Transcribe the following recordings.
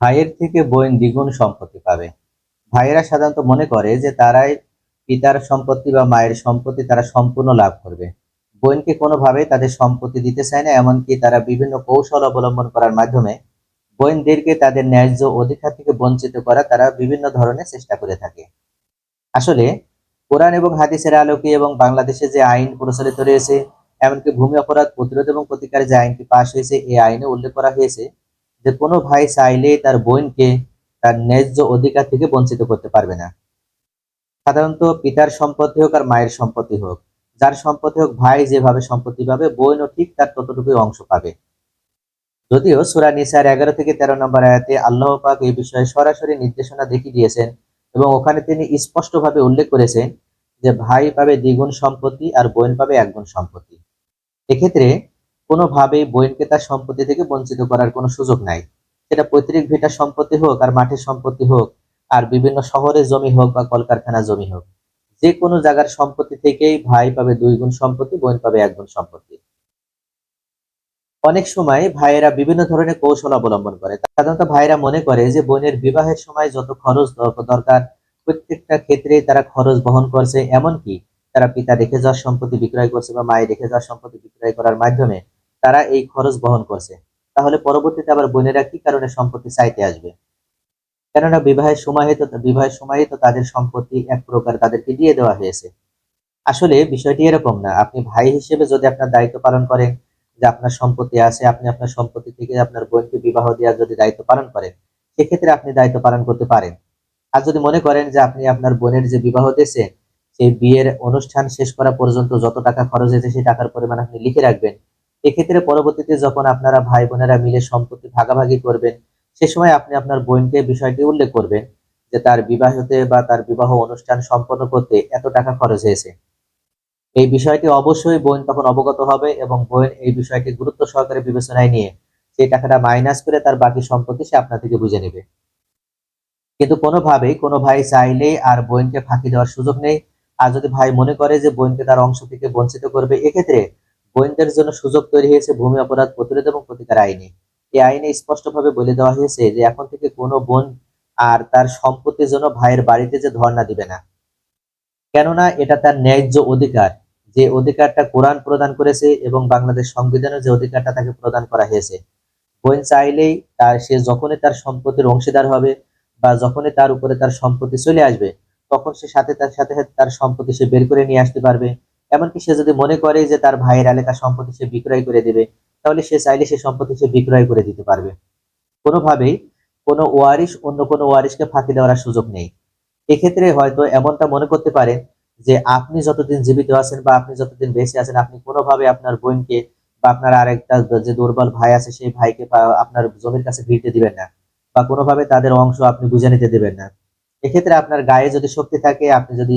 ভাইয়ের থেকে বোন দ্বিগুণ সম্পত্তি পাবে। ভাইয়েরা সাধারণত মনে করে যে তারাই পিতার সম্পত্তি বা মায়ের সম্পত্তি তারা সম্পূর্ণ লাভ করবে। বোনকে কোনোভাবে তাদের সম্পত্তি দিতে চায় না, এমনকি তারা বিভিন্ন কৌশল অবলম্বন করার মাধ্যমে বোনদেরকে তাদের ন্যায্য অধিকার থেকে বঞ্চিত করা তারা বিভিন্ন ধরনের চেষ্টা করে থাকে। আসলে কোরআন এবং হাদিসের আলোকে এবং বাংলাদেশে যে আইন প্রচলিত রয়েছে, এমনকি ভূমি অপরাধ প্রতিরোধ এবং প্রতিকার যে আইনটি পাশ হয়েছে, এই আইনে উল্লেখ করা হয়েছে যে কোনো ভাই চাইলে তার বোনকে তার ন্যায্য অধিকার থেকে বঞ্চিত করতে পারবে না। সাধারণত পিতার সম্পত্তি হোক আর মায়ের সম্পত্তি হোক, যার সম্পত্তি হোক ভাই যেভাবে সম্পত্তি পাবে, বোনও ঠিক তার ততটুকুই অংশ পাবে। যদিও সুরা নিসার এগারো থেকে তেরো নম্বর আয়াতে আল্লাহ পাক এই বিষয়ে সরাসরি নির্দেশনা দেখিয়ে দিয়েছেন এবং ওখানে তিনি স্পষ্টভাবে উল্লেখ করেছেন যে ভাই পাবে দ্বিগুণ সম্পত্তি আর বোন পাবে একগুণ সম্পত্তি। এক্ষেত্রে কোনোভাবেই বোনকে তার সম্পত্তি থেকে বঞ্চিত করার কোনো সুযোগ নাই। সেটা পৈতৃক ভিটার সম্পত্তি হোক আর মাঠের সম্পত্তি হোক আর বিভিন্ন শহরের জমি হোক বা কলকারখানা জমি হোক। যে কোনো জায়গার সম্পত্তি থেকেই ভাই পাবে দুই গুণ সম্পত্তি, বোন পাবে এক গুণ সম্পত্তি। অনেক সময় ভাইয়েরা বিভিন্ন ধরনের কৌশল অবলম্বন করে। সাধারণত ভাইয়েরা মনে করে যে বোনের বিবাহের সময় যত খরচ দরকার, প্রত্যেকটা ক্ষেত্রে তারা খরচ বহন করছে। এমনকি তারা পিতা রেখে যাওয়ার সম্পত্তি বিক্রয় করছে বা মায়ের রেখে যাওয়ার সম্পত্তি বিক্রয় করার মাধ্যমে তারা এই খরচ বহন করছে। তাহলে পরবর্তীতে আবার বোনেরা কি কারণে সম্পত্তি চাইতে আসবে? কেননা বিবাহের সময়ে তো বিবাহের সময়ে তো তাদের সম্পত্তি এক প্রকার তাদেরকে দিয়ে দেওয়া হয়েছে। আসলে বিষয়টি এরকম না। আপনি ভাই হিসেবে যদি আপনার দায়িত্ব পালন করেন, যে আপনার সম্পত্তি আছে, আপনি আপনার সম্পত্তি থেকে আপনার বোনকে বিবাহ দেওয়ার যদি দায়িত্ব পালন করেন, সেক্ষেত্রে আপনি দায়িত্ব পালন করতে পারেন। আর যদি মনে করেন যে আপনি আপনার বোনের যে বিবাহ দিয়েছে, সেই বিয়ের অনুষ্ঠান শেষ করা পর্যন্ত যত টাকা খরচ হয়েছে, সেই টাকার পরিমাণ আপনি লিখে রাখবেন এক্ষেত্রে পরবর্তীতে যখন আপনারা ভাই বোনেরা মিলে সম্পত্তি ভাগাভাগি করবেন, সে সময় আপনি আপনার বোনকে বিষয়টি উল্লেখ করবেন যে তার বিবাহতে বা তার বিবাহ অনুষ্ঠান সম্পন্ন করতে এত টাকা খরচ হয়েছে। এই বিষয়টি অবশ্যই বোন তখন অবগত হবে এবং বোন এই বিষয়টি গুরুত্ব সহকারে বিবেচনায় নিয়ে সেই টাকাটা মাইনাস করে তার বাকি সম্পত্তি সে আপনার থেকে বুঝে নেবে। কিন্তু কোনোভাবেই কোনো ভাই চাইলেই আর বোনকে ফাঁকি দেওয়ার সুযোগ নেই। আর যদি ভাই মনে করে যে বোনকে তার অংশ থেকে বঞ্চিত করবে, এক্ষেত্রে বোনদের জন্য সুযোগ তৈরি হয়েছে ভূমি অপরাধ প্রতিরোধ এবং প্রতিকার আইনে। এই আইনে স্পষ্টভাবে বলে দেওয়া হয়েছে যে, এখন থেকে কোনো বোন আর তার সম্পত্তির জন্য ভাইয়ের বাড়িতে যে ধর্ণা দিবে না। কেননা এটা তার ন্যায্য অধিকার। যে অধিকারটা কোরআন প্রদান করেছে এবং বাংলাদেশ সংবিধানের যে অধিকারটা তাকে প্রদান করা হয়েছে। বোন চাইলেই তার, সে যখনই তার সম্পত্তির অংশীদার হবে বা যখনই তার উপরে তার সম্পত্তি চলে আসবে, তখন সে সাথে তার সাথে সাথে তার সম্পত্তি সে বের করে নিয়ে আসতে পারবে। এমনকি সে যদি মনে করে যে তার ভাইয়ের এলাকা সম্পত্তি সে বিক্রয় করে দেবে, তাহলে সে চাইলে সে সম্পত্তি সে বিক্রয় করে দিতে পারবে। কোনোভাবেই কোনো ওয়ারিশ অন্য কোনো ওয়ারিশকে ফাঁকি দেওয়ার সুযোগ নেই। এক্ষেত্রে হয়তো এমনটা মনে করতে পারেন যে আপনি যতদিন জীবিত আছেন বা আপনি যতদিন বেঁচে আছেন, আপনি কোনোভাবে আপনার বোনকে বা আপনার আরেকটা যে দুর্বল ভাই আছে, সেই ভাইকে আপনার জমির কাছে ভিড়তে দিবেন না বা কোনোভাবে তাদের অংশ আপনি বুঝে নিতে দেবেন না। এক্ষেত্রে আপনার গায়ে যদি শক্তি থাকে, আপনি যদি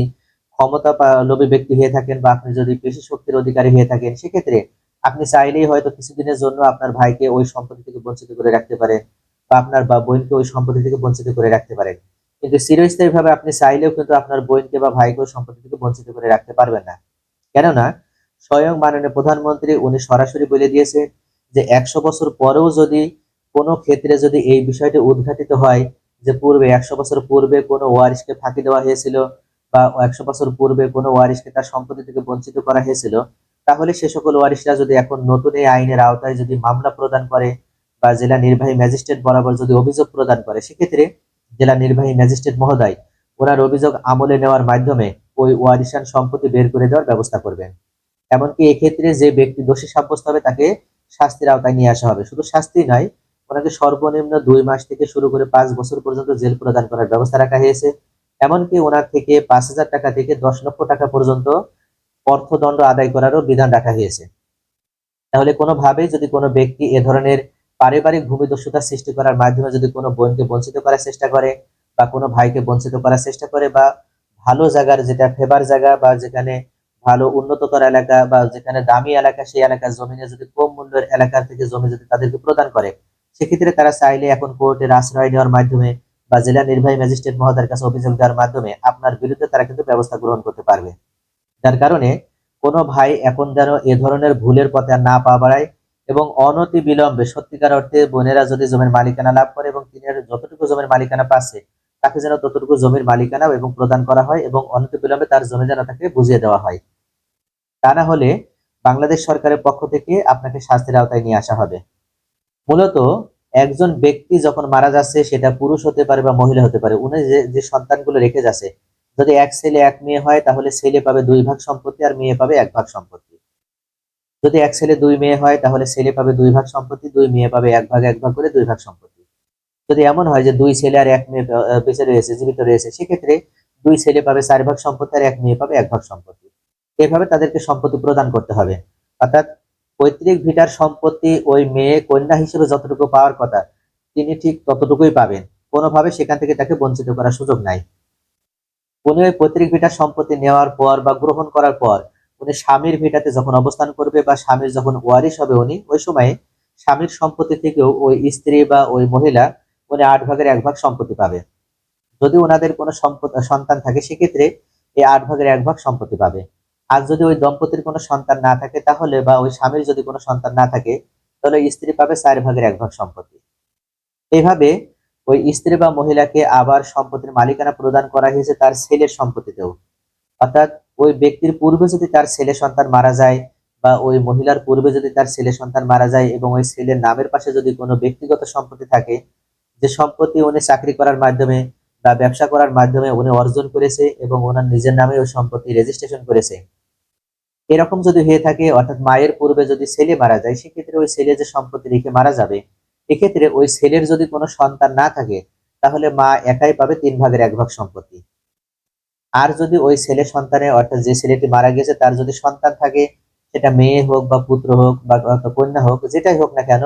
ক্ষমতা লোভী ব্যক্তি হয়ে থাকেন বা আপনি যদি পেশি শক্তির অধিকারী হয়ে থাকেন, সেক্ষেত্রে আপনি চাইলেই হয়তো কিছুদিনের জন্য আপনার ভাইকে ওই সম্পত্তি থেকে বঞ্চিত করে রাখতে পারেন বা আপনার বা বোনকে ওই সম্পত্তি থেকে বঞ্চিত করে রাখতে পারেন। কিন্তু চিরস্থায়ী ভাবে আপনি চাইলেও কিন্তু আপনার বোনকে বা ভাইকে ওই সম্পত্তি থেকে বঞ্চিত করে রাখতে পারবেন না। কেননা, স্বয়ং মাননীয় প্রধানমন্ত্রী উনি সরাসরি বলে দিয়েছে যে একশো বছর পরেও যদি কোনো ক্ষেত্রে যদি এই বিষয়টি উদ্ঘাটিত হয়, যে পূর্বে একশো বছর পূর্বে কোনো ওয়ারিশকে ফাঁকি দেওয়া হয়েছিল বা একশো বছর পূর্বে কোনো ওয়ারিশকে তার সম্পত্তি থেকে বঞ্চিত করা হয়েছিল, তাহলে সে সকল ওয়ারিশরা যদি এখন নতুন এই আইনের আওতায় যদি মামলা প্রদান করে বা জেলা নির্বাহী ম্যাজিস্ট্রেট বরাবর যদি অভিযোগ প্রদান করে, সেক্ষেত্রে জেলা নির্বাহী ম্যাজিস্ট্রেট মহোদয় ওনার অভিযোগ আমলে নেওয়ার মাধ্যমে ওই ওয়ারিশান সম্পত্তি বের করে দেওয়ার ব্যবস্থা করবেন। এমনকি এক্ষেত্রে যে ব্যক্তি দোষী সাব্যস্ত হবে তাকে শাস্তির আওতায় নিয়ে আসা হবে। শুধু শাস্তি নয়, ওনাকে সর্বনিম্ন দুই মাস থেকে শুরু করে পাঁচ বছর পর্যন্ত জেল প্রদান করার ব্যবস্থা রাখা হয়েছে। এমনকি ওনার থেকে পাঁচ হাজার টাকা থেকে দশ লক্ষ টাকা পর্যন্ত অর্থদণ্ড আদায় করারও বিধান রাখা হয়েছে। তাহলে কোনোভাবেই যদি কোনো ব্যক্তি এ ধরনের পারিবারিক ভূমিদস্যুতা সৃষ্টি করার মাধ্যমে যদি কোনো বোনকে বঞ্চিত করার চেষ্টা করে বা কোনো ভাইকে বঞ্চিত করার চেষ্টা করে বা ভালো জায়গার যেটা ফেভার জায়গা বা যেখানে ভালো উন্নততর এলাকা বা যেখানে দামি এলাকা সেই এলাকার জমিনে যদি কম মূল্যের এলাকা থেকে জমি যদি তাদেরকে প্রদান করে, সেক্ষেত্রে তারা চাইলে এখন কোর্টের আশ্রয় নেওয়ার মাধ্যমে বা জেলা নির্বাহী ম্যাজিস্ট্রেট মহোদয়ের কাছে অভিযোগ দেওয়ার মাধ্যমে আপনার বিরুদ্ধে তারা কিন্তু ব্যবস্থা গ্রহণ করতে পারবে। যার কারণে কোনো ভাই এখন যেন এ ধরনের ভুলের পথে না পা বাড়ায় এবং অনতি বিলম্বে সত্যিকার অর্থে বোনেরা যদি জমির মালিকানা লাভ করে এবং তিনি যতটুকু জমির মালিকানা পাচ্ছে, তাকে যেন ততটুকু জমির মালিকানা এবং প্রদান করা হয় এবং অনতি বিলম্বে তার জমি যেন তাকে বুঝিয়ে দেওয়া হয়। তা না হলে বাংলাদেশ সরকারের পক্ষ থেকে আপনাকে শাস্তির আওতায় নিয়ে আসা হবে। মূলত একজন ব্যক্তি যখন মারা যাচ্ছে, সেটা পুরুষ হতে পারে বা মহিলা হতে পারে, উনি যে যে সন্তানগুলো রেখে যাচ্ছে, যদি এক ছেলে এক মেয়ে হয়, তাহলে ছেলে পাবে দুই ভাগ সম্পত্তি আর মেয়ে পাবে এক ভাগ সম্পত্তি। যদি এক ছেলে দুই মেয়ে হয়, তাহলে ছেলে পাবে দুই ভাগ সম্পত্তি, দুই মেয়ে পাবে এক ভাগ এক ভাগ করে দুই ভাগ সম্পত্তি। যদি এমন হয় যে দুই ছেলে আর এক মেয়ে বেঁচে রয়েছে, জীবিত রয়েছে, সেক্ষেত্রে দুই ছেলে পাবে চার ভাগ সম্পত্তি আর এক মেয়ে পাবে এক ভাগ সম্পত্তি। এভাবে তাদেরকে সম্পত্তি প্রদান করতে হবে। অর্থাৎ পৈতৃক ভিটার সম্পত্তি ওই মেয়ে কন্যা হিসেবে যতটুকু পাওয়ার কথা, তিনি ঠিক ততটুকুই পাবেন। কোনোভাবে সেখান থেকে তাকে বঞ্চিত করার সুযোগ নাই। উনি ওই পৈতৃক ভিটার সম্পত্তি নেওয়ার পর বা গ্রহণ করার পর, উনি স্বামীর ভিটাতে যখন অবস্থান করবে বা স্বামীর যখন ওয়ারিশ হবে উনি, ওই সময়ে স্বামীর সম্পত্তি থেকেও ওই স্ত্রী বা ওই মহিলা উনি আট ভাগের এক ভাগ সম্পত্তি পাবে। যদি ওনাদের কোনো সন্তান থাকে, সেক্ষেত্রে এই আট ভাগের এক ভাগ সম্পত্তি পাবে। আর যদি ওই দম্পতির কোনো সন্তান না থাকে তাহলে বা ওই স্বামীর যদি কোনো সন্তান না থাকে, তাহলে স্ত্রী পাবে চার ভাগের এক ভাগ সম্পত্তি। এইভাবে ওই স্ত্রী বা মহিলাকে আবার সম্পত্তির মালিকানা প্রদান করা হয়েছে তার ছেলের সম্পত্তিতেও। অর্থাৎ ওই ব্যক্তির পূর্বে যদি তার ছেলে সন্তান মারা যায় বা ওই মহিলার পূর্বে যদি তার ছেলে সন্তান মারা যায় এবং ওই ছেলের নামের পাশে যদি কোনো ব্যক্তিগত সম্পত্তি থাকে, যে সম্পত্তি উনি চাকরি করার মাধ্যমে বা ব্যবসা করার মাধ্যমে উনি অর্জন করেছে এবং ওনার নিজের নামে ওই সম্পত্তি রেজিস্ট্রেশন করেছে এরকম যদি হয়ে থাকে, অর্থাৎ মায়ের পূর্বে যদি ছেলে মারা যায়, সেক্ষেত্রে ওই ছেলে যে সম্পত্তি রেখে মারা যাবে, এক্ষেত্রে ওই ছেলের যদি কোনো সন্তান না থাকে, তাহলে মা একাই পাবে তিন ভাগের এক ভাগ সম্পত্তি। আর যদি ওই ছেলে সন্তানে, অর্থাৎ যে ছেলেটি মারা গেছে, তার যদি সন্তান থাকে, সেটা মেয়ে হোক বা পুত্র হোক বা কন্যা হোক, যেটাই হোক না কেন,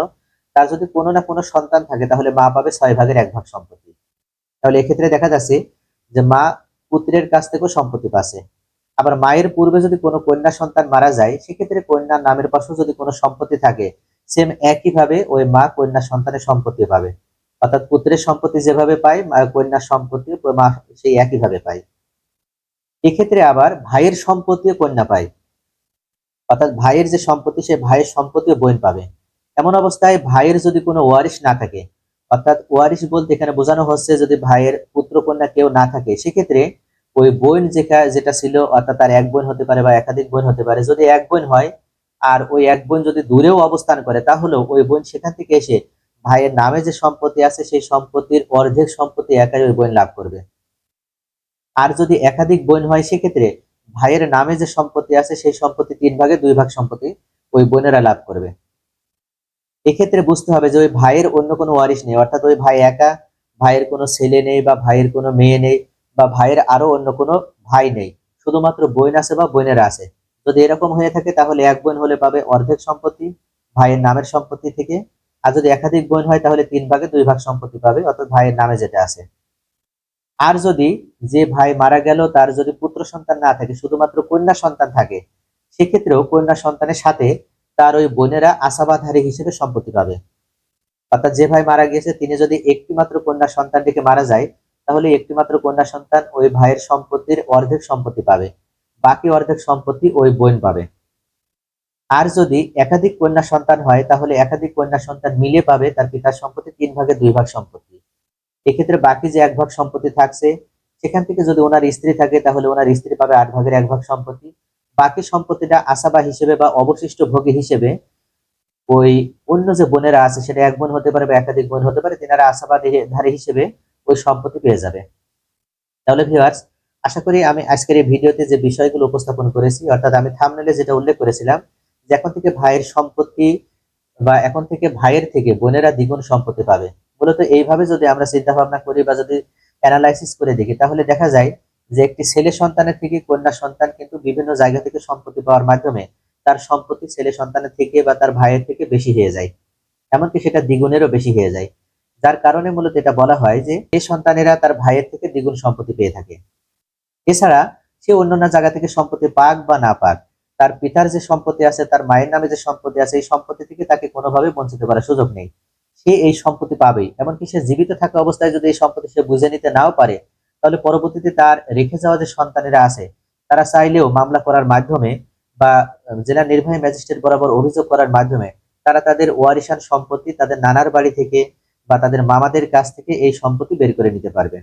তার যদি কোনো না কোনো সন্তান থাকে, তাহলে মা পাবে ছয় ভাগের এক ভাগ সম্পত্তি। তাহলে এক্ষেত্রে দেখা যাচ্ছে যে মা পুত্রের কাছ থেকেও সম্পত্তি পাচ্ছে। আবার মায়ের পূর্বে যদি কোনো কন্যা সন্তান মারা যায়, সেক্ষেত্রে কন্যার নামের পাশে যদি কোনো সম্পত্তি থাকে সেম একইভাবে ওই মা কন্যা সন্তানের সম্পত্তি পাবে। অর্থাৎ পুত্রের সম্পত্তি যেভাবে পায় কন্যার সম্পত্তি মা সেই একইভাবে পায়। এক্ষেত্রে আবার ভাইয়ের সম্পত্তিও কন্যা পায়। অর্থাৎ ভাইয়ের যে সম্পত্তি, সে ভাইয়ের সম্পত্তিও বোন পাবে। এমন অবস্থায় ভাইয়ের যদি কোনো ওয়ারিশ না থাকে, অর্থাৎ ওয়ারিশ বলতে এখানে বোঝানো হচ্ছে যদি ভাইয়ের পুত্র কন্যা কেউ না থাকে, সেক্ষেত্রে ওই বোন যেটা যেটা ছিল, অর্থাৎ তার এক বোন হতে পারে বা একাধিক বোন হতে পারে, যদি এক বোন হয় আর ওই এক বোন যদি দূরেও অবস্থান করে, তাহলেও ওই বোন সেখান থেকে এসে ভাইয়ের নামে যে সম্পত্তি আছে, সেই সম্পত্তির অর্ধেক সম্পত্তি একাই ওই বোন লাভ করবে। আর যদি একাধিক বোন হয়, সেক্ষেত্রে ভাইয়ের নামে যে সম্পত্তি আছে, সেই সম্পত্তি তিন ভাগে, দুই ভাগ সম্পত্তি ওই বোনেরা লাভ করবে। এক্ষেত্রে বুঝতে হবে যে ওই ভাইয়ের অন্য কোনো ওয়ারিশ নেই, অর্থাৎ ওই ভাই একা, ভাইয়ের কোনো ছেলে নেই বা ভাইয়ের কোনো মেয়ে নেই বা ভাইয়ের আরও অন্য কোনো ভাই নেই। শুধুমাত্র বোন আছে বা বোনেরা আছে। যদি এরকম হয়ে থাকে, তাহলে এক বোন হলে পাবে অর্ধেক সম্পত্তি, ভাইয়ের নামের সম্পত্তি থেকে। আর যদি একাধিক বোন হয়, তাহলে তিন ভাগে দুই ভাগ সম্পত্তি পাবে, অর্থাৎ ভাইয়ের নামে যেটা আছে। আর যদি যে ভাই মারা গেল, তার যদি পুত্র সন্তান না থাকে, শুধুমাত্র কন্যা সন্তান থাকে, সেক্ষেত্রেও কন্যা সন্তানের সাথে তার ওই বোনেরা আশাবাধারী হিসেবে সম্পত্তি পাবে। অর্থাৎ যে ভাই মারা গিয়েছে, তিনি যদি একটি মাত্র কন্যা সন্তানটিকে মারা যায় তাহলে একটি মাত্র কন্যা সন্তান ওই ভাইয়ের সম্পত্তির অর্ধেক সম্পত্তি পাবে, বাকি অর্ধেক সম্পত্তি ওই বোন পাবে। আর যদি একাধিক কন্যা সন্তান হয়, তাহলে একাধিক কন্যা সন্তান মিলে পাবে তার পিতার সম্পত্তি তিন ভাগে দুই ভাগ সম্পত্তি। এক্ষেত্রে বাকি যে এক ভাগ সম্পত্তি থাকছে, সেখান থেকে যদি ওনার স্ত্রী থাকে, তাহলে ওনার স্ত্রী পাবে আট ভাগের এক ভাগ সম্পত্তি। বাকি সম্পত্তিটা আসাবা হিসেবে বা অবশিষ্ট ভোগী হিসেবে ওই অন্য যে বোনেরা আছে, সেটা এক বোন হতে পারে বা একাধিক বোন হতে পারে, তেনারা আশাবাদী হিসেবে ওই সম্পত্তি পেয়ে যাবে। তাহলে ভিউয়ার্স আশা করি আমি আজকের এই ভিডিওতে যে বিষয়গুলো উপস্থাপন করেছি, অর্থাৎ আমি থামনেলে যেটা উল্লেখ করেছিলাম, যে এখন থেকে ভাইয়ের সম্পত্তি বা এখন থেকে ভাইয়ের থেকে বোনেরা দ্বিগুণ সম্পত্তি পাবে। মূলত এইভাবে যদি আমরা চিন্তা ভাবনা করি বা যদি অ্যানালাইসিস করে দেখি, তাহলে দেখা যায় যে একটি ছেলে সন্তানের থেকে কন্যা সন্তান কিন্তু বিভিন্ন জায়গা থেকে সম্পত্তি পাওয়ার মাধ্যমে তার সম্পত্তি ছেলে সন্তানের থেকে বা তার ভাইয়ের থেকে বেশি হয়ে যায়। এমনকি সেটা দ্বিগুণেরও বেশি হয়ে যায়। যার কারণে মূলত এটা বলা হয় যে এই সন্তানেরা তার ভাইয়ের থেকে দ্বিগুণ সম্পত্তি পেয়ে থাকে। এছাড়া সে অন্যান্য জায়গা থেকে সম্পত্তি পাক বা না পাক, তার পিতার যে সম্পত্তি আছে, তার মায়ের নামে যে সম্পত্তি আছে, এই সম্পত্তি থেকে তাকে কোনোভাবে বঞ্চিত করার সুযোগ নেই। সে এই সম্পত্তি পাবেই, এমনকি সে জীবিত থাকা অবস্থায় যদি এই সম্পত্তি সে বুঝে নিতে নাও পারে, তাহলে পরবর্তীতে তার রেখে যাওয়া যে সন্তানেরা আছে, তারা চাইলেও মামলা করার মাধ্যমে বা জেলা নির্বাহী ম্যাজিস্ট্রেট বরাবর অভিযোগ করার মাধ্যমে তারা তাদের ওয়ারিশান সম্পত্তি তাদের নানার বাড়ি থেকে বা তাদের মামাদের কাছ থেকে এই সম্পত্তি বের করে নিতে পারবে।